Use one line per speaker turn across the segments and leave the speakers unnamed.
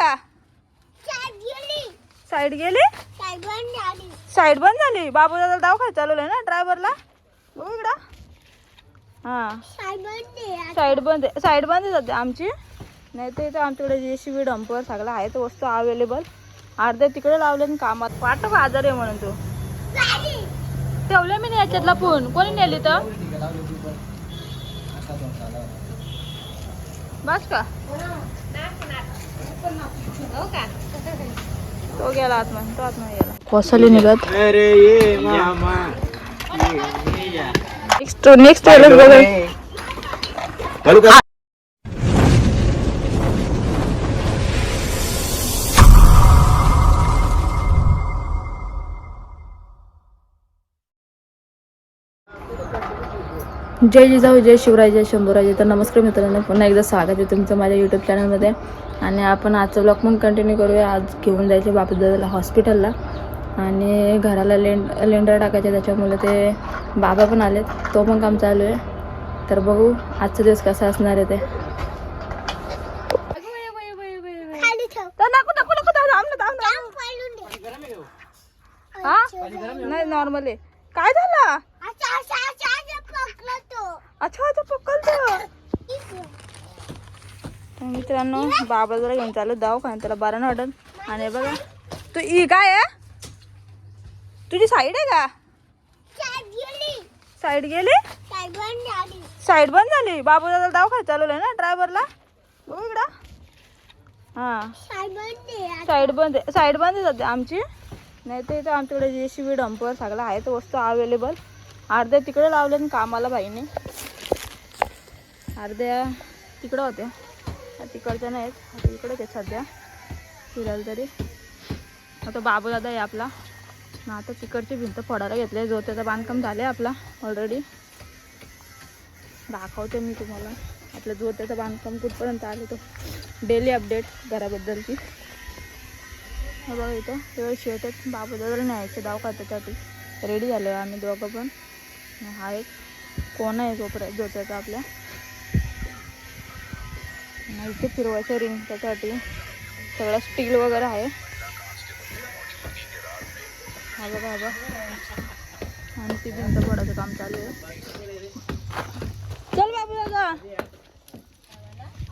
का? साईड गेली? साईड बंद झाली. बाबू दादा दवाखान्यात चालवलंय ना ड्रायव्हरला बघू इकडं. हा. साईड बंद आहे. साईड बंद जाते आमची. नाही तर इथं आमच्याकडे जे सी बी डंपर सगळं तर वस्तू अवेलेबल अर्धे तिकडे लावले आणि कामात. वाटतो का आजार आहे म्हणून तू? ठेवले मी नाही याच्यातला फोन कोणी नेली तर? बस का? तो गेला आतमध्ये तो आतमध्ये गेला. कोसली निघत
अरे ये मामा
नेक्स्ट नेक्स्ट बघा जय जिजाऊ जय शिवराय जय शंभूराजे. तर नमस्कार मित्रांनो पुन्हा एकदा स्वागत आहे तुमचं माझ्या यूट्यूब चॅनलमध्ये आणि आपण आजचा ब्लॉग पण कंटिन्यू करूया. आज घेऊन जायचे बापूदादाला हॉस्पिटलला आणि घराला लेंड लेंडर टाकायचे त्याच्यामुळे ते बाबा पण आलेत. तो पण काम चालू आहे. तर बघू आजचा दिवस कसा असणार आहे ते. नाही नॉर्मल आहे काय झालं अच्छा अच्छा पकडतो मित्रांनो बाबा जरा घेऊन चालू दवाखान्यात. त्याला बरं नाही वाटत. आणि बघा तू ई काय आहे? तुझी साईड आहे का? साईड गेली? साईड बंद झाली. बाबू दादा दवाखान्यात चालवलंय ना ड्रायव्हरला? बघू इकडं. हां. साईड बंद आहे. साईड बंद आहे आमची. नाही तर इथं आमच्याकडे जे सी बी डंपर सगळं आहे तर वस्तू अवेलेबल अर्ध्या तिकडे लावले कामाला बाईने अर्ध्या तिकडं होत्या. तिकडच्या नाहीत आता इकडेच आहेत सध्या. फिरायला तरी. आता बाबू दादा आहे आपला. मग आता तिकडची भिंत फोडायला घेतली जो त्याचं बांधकाम झालं आहे आपला ऑलरेडी दाखवते मी तुम्हाला. आपलं जो त्याचं बांधकाम कुठपर्यंत आलं तो. डेली अपडेट घराबद्दलची. हे बघा इथं. तेव्हा शेतात बाबू दादाला न्यायचं दवाखान्यात त्यासाठी. रेडी झालो आम्ही दोघं पण. हा एक कोण आहे जोपर्यंत जो त्याचा आपल्या? आणि इथे फिरवायचं रिंग त्याच्यासाठी. सगळं स्टील वगैरे आहे. हा बघा बघा. आणि ती भिंत पडायचं काम चालू आहे. चल बाबू दादा.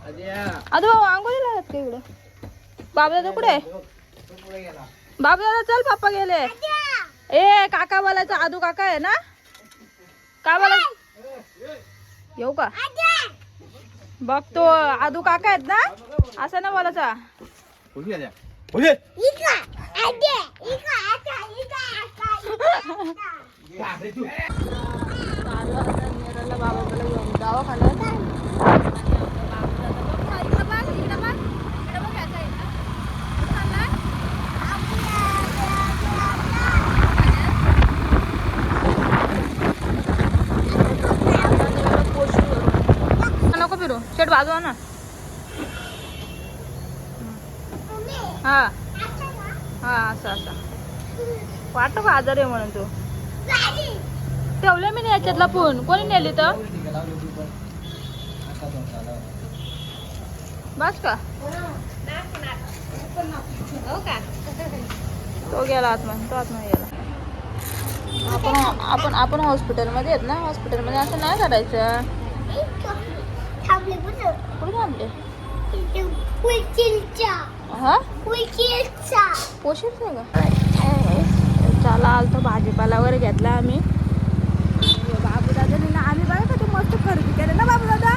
अरे बाबा आंघोळीला आहेत का इकडे? बाबू दादा कुठे बाबू दादा चल पप्पा गेले. ए काका बोलायचा आदू काका आहे ना? काय बोला येऊ का? बघतो आदू काका आहेत ना असं ना बोलायचा
ओके
नको वाजवा ना हा. हा असं असं. वाटतो का आजार आहे म्हणून तू? ठेवले मी नाही याच्यातला फोन कोणी नेली तर? बस का? हो तो गेला आत्मा तो आत्मा गेला. आपण आपण आपण हॉस्पिटलमध्ये आहेत ना? हॉस्पिटलमध्ये असं नाही करायचं. थांबले हा? पोशीच का? चला आलतो भाजीपाला वगैरे घेतला आम्ही. बाबू दादा ना आम्ही बघा का तू मस्त खरेदी केले ना बाबू दादा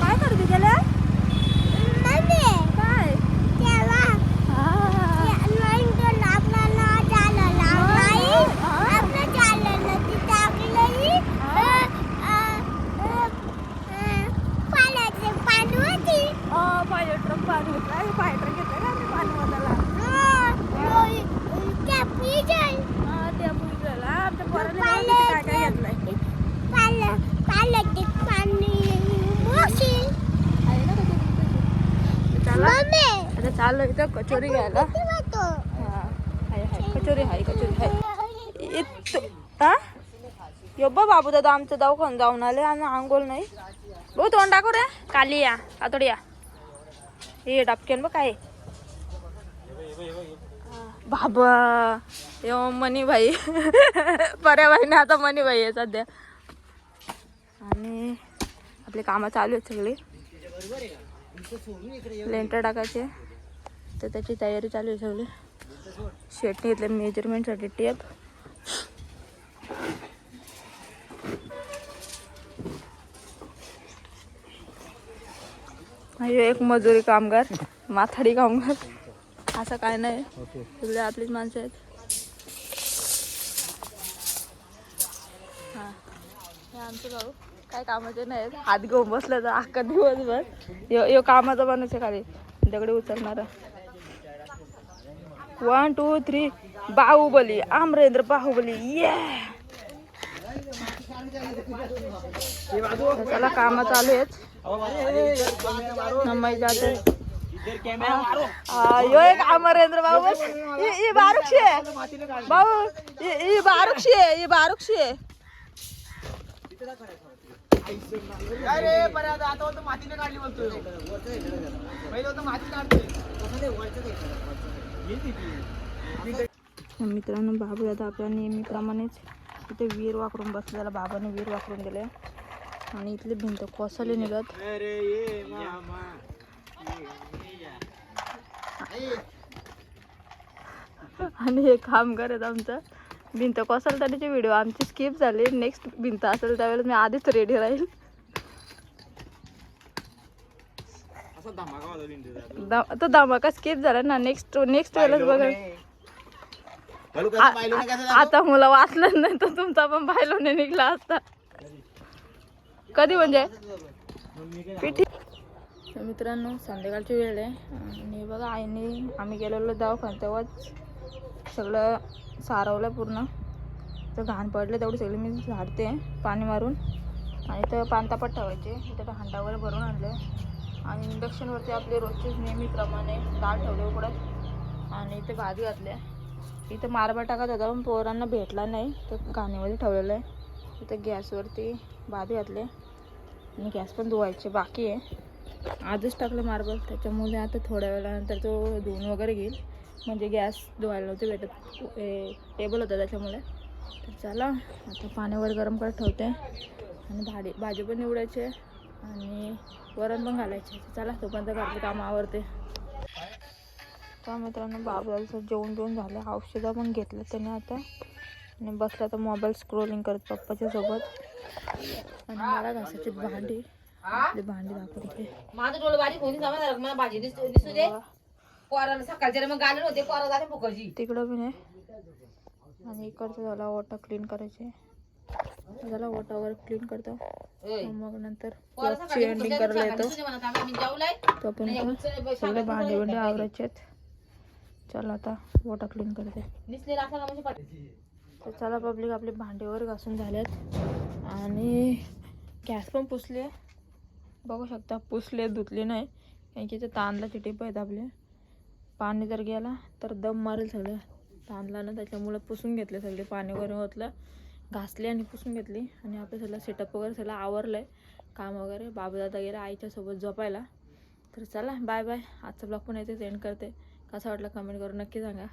काय खरेदी केलं काय हा. अं, पाय ट्रक पाणी काय पाय ट्रक घेतलं का आम्ही पानवताला हा ते पुजलेला आमच्या पोराने बघा किती काय काय घेतलंय आहे ना चाललो इथं कचोरी घ्यायला. हाय कचोरी हाय कचोरी हाय. हा योब्बा बाबू दादा आमचं दवाखान जाऊन आले आणि आंघोळ नाही. भाऊ तोंड टाकू रे. काली या आतोडी या. हे डापक्यान बघ काय. बाबा यो मनी भाई बऱ्या भाईने आता मनी भाई आहे सध्या. आणि आपले कामं चालू आहेत सगळे. लेंटर टाकायचे. तर त्याची तयारी चालू आहे सगळी. शेट घेतले मेजरमेंटसाठी टेप. हे एक मजुरी कामगार माथाडी कामगार. असं काय नाही. सगळे आपलीच माणसं आहेत. हा. हे आमचे भाऊ. काय कामाचे नाही हात घेऊन बसलं तर अख्खा दिवसभर. यो यो कामाचा माणूस खाली. दगडे उचलणारा. One two three Baahubali. Amarendra Baahubali. ये चला काम चालू आहेत. नम्माई जाते यो एक अमरेंद्र बाहुबली ही- बारुक्षी आहे. भाऊ ही बारुक्षी आहे ही बारुक्षी आहे. मित्रांनो बाबू दादा आपल्या नेहमीप्रमाणेच इथे वीर वाकरून बसले त्याला बाबाने वीर वाकरून दिले. आणि इथली भिंत कोसळली निघत.
अरे ये मामा
आणि हे काम करत आमचं. भिंत कोसळतानाचे व्हिडिओ आमची स्किप झाली. नेक्स्ट भिंत असेल त्यावेळेला मी आधीच रेडी राहील.
असा धमाका होता भिंतीचा.
दा- तो धमाका स्किप झाला ना. नेक्स्ट नेक्स्ट वेळेलाच बघा
बालू कसं पाहिलं नाही कसं
आ- आता मला वाचलं नाही तर तुमचा पण बायलोने निघला असता. कधी म्हणजे? पिठी तर मित्रांनो संध्याकाळची वेळ आहे. आणि बघा आईने आम्ही गेलेलो दवाखान्यात. तेव्हाच सगळं सारवलं पूर्ण. तर घाण पडले तेवढी सगळी. मी झाडते पाणी मारून. आणि तर पानतापट ठेवायचे. इथं हांडा वगैरे भरून आणले. आणि इंडक्शनवरती आपले रोजचेच नेहमीप्रमाणे डाळ ठेवले उकडत. आणि इथे भाजी घातल्या. इथं मारबा टाकत होता पण पोरांना भेटला नाही. तर घाणीमध्ये ठेवलेलं आहे. इथं गॅसवरती भात घातले. आणि गॅस पण धुवायचे बाकी आहे. आजच टाकलं मार्बल. त्याच्यामुळे आता थोड्या वेळानंतर तो धुवून वगैरे घेईल. म्हणजे गॅस धुवायला नव्हते भेटत. ए, टेबल होता त्याच्यामुळे. तर चला आता पाण्यावर गरम करत ठेवते. आणि भाजी भाजी पण निवडायची आणि वरण पण घालायचे चला तोपर्यंत घातले कामं आवडते तर मित्रांनो बाबराचं जेवण जेवण झालं. औषधं पण घेतलं त्याने आता. आणि बसला तर मोबाईल स्क्रोलिंग करत पप्पाच्या सोबत. आणि मला घासायची भांडी. भांडी दाखवते
माझं डोळं बारीक मला भाजी दिसू दिसू दे. पोराला सकाळच्या मग गाणं होते पोरा झाले फुकरची
तिकडं पण आहे आणि इकडचं झाला ओटा क्लीन करायचे. झाला ओटा वगैरे क्लीन करतो. मग नंतर एंडिंग करायला येतो. तो पण सगळे भांडे बिंडे आवरायचे आहेत चला आता ओटा क्लीन करते.
म्हणजे
तर चला पब्लिक आपले भांडेवर घासून झालेत. आणि गॅस पण पुसले बघू शकता पुसले धुतले नाही. कारण की ते तांदळाचे टिप आहेत आपले. पाणी जर गेला तर दम मारेल सगळं. तांदळा ना त्याच्यामुळे पुसून घेतले सगळे. पाणी वगैरे होतलं घासले आणि पुसून घेतली. आणि आपलं सगळं सेटअप वगैरे सगळं आवरलं आहे काम वगैरे बाबूदादा गेला आईच्यासोबत झोपायला. तर चला बाय बाय आजचा ब्लॉग पण येते एंड करते. कसा वाटला कमेंट करून नक्की सांगा.